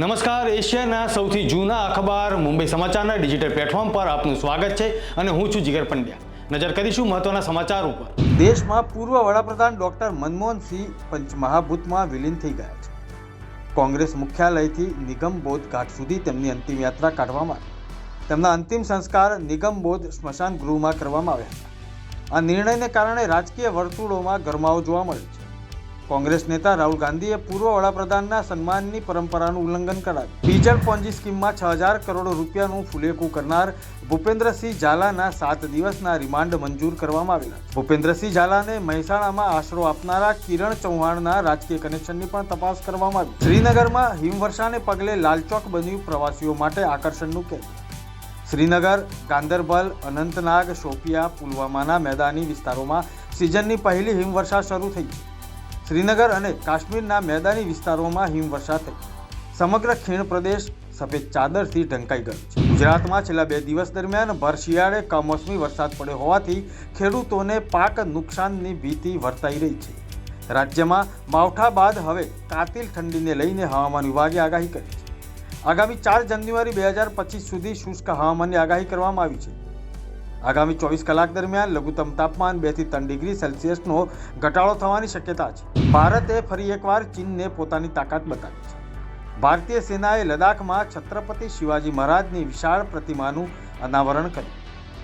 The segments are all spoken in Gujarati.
નમસ્કાર, એશિયાના સૌથી જૂના અખબાર મુંબઈ સમાચારના ડિજિટલ પ્લેટફોર્મ પર આપનું સ્વાગત છે અને હું છું જીગર પંડ્યા. નજર કરીશું મહત્વના સમાચાર ઉપર. દેશમાં પૂર્વ વડાપ્રધાન ડોક્ટર મનમોહનસિંહ પંચમહાભૂતમાં વિલીન થઈ ગયા છે. કોંગ્રેસ મુખ્યાલયથી નિગમ બોધ ઘાટ સુધી તેમની અંતિમ યાત્રા કાઢવામાં તેમના અંતિમ સંસ્કાર નિગમ બોધ સ્મશાન ગૃહમાં કરવામાં આવ્યા હતા. આ નિર્ણયને કારણે રાજકીય વર્તુળોમાં ગરમાવો જોવા મળ્યો છે. કોંગ્રેસ નેતા રાહુલ ગાંધીએ પૂર્વ વડાપ્રધાનના સન્માનની પરંપરાનું ઉલ્લંઘન કરાવ્યું. ડીજલ પોન્જી સ્કીમમાં છ હજાર કરોડ રૂપિયાનું ફુલેકું કરનાર ભૂપેન્દ્રસિંહ ઝાલાના સાત દિવસના રિમાન્ડ મંજૂર કરવામાં આવેલા ભૂપેન્દ્રસિંહ ઝાલાને મહેસાણામાં આશરો આપનારા કિરણ ચૌહાણના રાજકીય કનેક્શનની પણ તપાસ કરવામાં આવી. શ્રીનગરમાં હિમવર્ષાને પગલે લાલચોક બન્યું પ્રવાસીઓ માટે આકર્ષણનું કેન્દ્ર. શ્રીનગર, ગાંદરબલ, અનંતનાગ, શોપિયા, પુલવામાના મેદાની વિસ્તારોમાં સિઝનની પહેલી હિમવર્ષા શરૂ થઈ શ્રીનગર અને કાશ્મીરના મેદાની વિસ્તારોમાં હિમવર્ષા થઈ. સમગ્ર ખીણ પ્રદેશ સફેદ ચાદરથી ઢંકાઈ ગયો છે. ગુજરાતમાં છેલ્લા બે દિવસ દરમિયાન ભર શિયાળે કમોસમી વરસાદ પડ્યો હોવાથી ખેડૂતોને પાક નુકસાનની ભીતિ વર્તાઈ રહી છે. રાજ્યમાં માવઠા બાદ હવે કાતિલ ઠંડીને લઈને હવામાન વિભાગે આગાહી કરી છે. આગામી ચાર જાન્યુઆરી બે હજાર પચીસ સુધી શુષ્ક હવામાનની આગાહી કરવામાં આવી છે. આગામી ચોવીસ કલાક દરમિયાન લઘુત્તમ તાપમાન બેથી ત્રણ ડિગ્રી સેલ્સિયસનો ઘટાડો થવાની શક્યતા છે. ભારતે ફરી એકવાર ચીનને પોતાની તાકાત બતાવી છે. ભારતીય સેનાએ લદ્દાખમાં છત્રપતિ શિવાજી મહારાજની વિશાળ પ્રતિમાનું અનાવરણ કર્યું.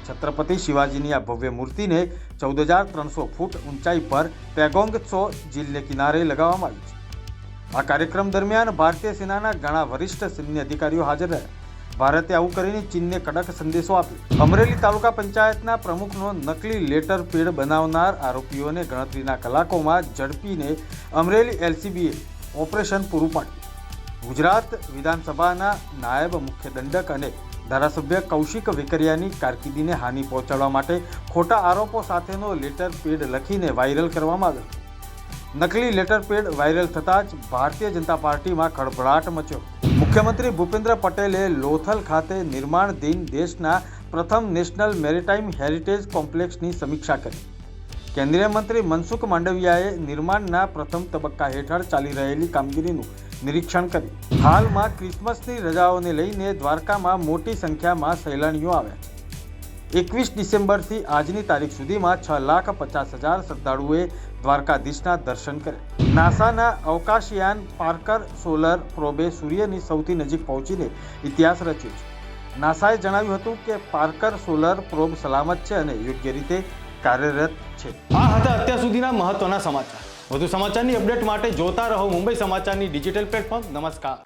છત્રપતિ શિવાજીની આ ભવ્ય મૂર્તિને ચૌદ હજાર ત્રણસો ફૂટ ઊંચાઈ પર પેગોંગ ત્સો ઝીલને કિનારે લગાવવામાં આવી છે. આ કાર્યક્રમ દરમિયાન ભારતીય સેનાના ઘણા વરિષ્ઠ સૈન્ય અધિકારીઓ હાજર રહ્યા. ભારતે આવું કરીને ચીનને કડક સંદેશો આપ્યો. અમરેલી તાલુકા પંચાયતના પ્રમુખનો નકલી લેટર પેડ બનાવનાર આરોપીઓને ગણતરીના કલાકોમાં ઝડપીને અમરેલી એલસીબીએ ઓપરેશન પૂરું પાડ્યું. ગુજરાત વિધાનસભાના નાયબ મુખ્ય દંડક અને ધારાસભ્ય કૌશિક વેકરિયાની કારકિર્દીને હાનિ પહોંચાડવા માટે ખોટા આરોપો સાથેનો લેટર પેડ લખીને વાયરલ કરવામાં આવ્યો. નકલી લેટર પેડ વાયરલ થતાં જ ભારતીય જનતા પાર્ટીમાં ખળભળાટ મચ્યો. મુખ્યમંત્રી ભૂપેન્દ્ર પટેલે લોથલ ખાતે નિર્માણધીન દેશના પ્રથમ નેશનલ મેરીટાઈમ હેરિટેજ કોમ્પ્લેક્સની સમીક્ષા કરી. કેન્દ્રીય મંત્રી મનસુખ માંડવિયાએ નિર્માણના પ્રથમ તબક્કા હેઠળ ચાલી રહેલી કામગીરીનું નિરીક્ષણ કર્યું. હાલમાં ક્રિસમસની રજાઓને લઈને દ્વારકામાં મોટી સંખ્યામાં સહેલાણીઓ આવ્યા. એકવીસ ડિસેમ્બરથી આજની તારીખ સુધીમાં છ લાખ પચાસ હજાર શ્રદ્ધાળુએ દ્વારકાધીશના દર્શન કર્યા. નાસાના અવકાશયાન પાર્કર સોલર પ્રોબે સૂર્યની સૌથી નજીક પહોંચીને ઇતિહાસ રચ્યો છે. નાસાએ જણાવ્યું હતું કે પાર્કર સોલર પ્રોબ સલામત છે અને યોગ્ય રીતે કાર્યરત છે. આ હતા અત્યાર સુધીના મહત્વના સમાચાર. વધુ સમાચારની અપડેટ માટે જોતા રહો મુંબઈ સમાચારની ડિજિટલ પ્લેટફોર્મ. નમસ્કાર.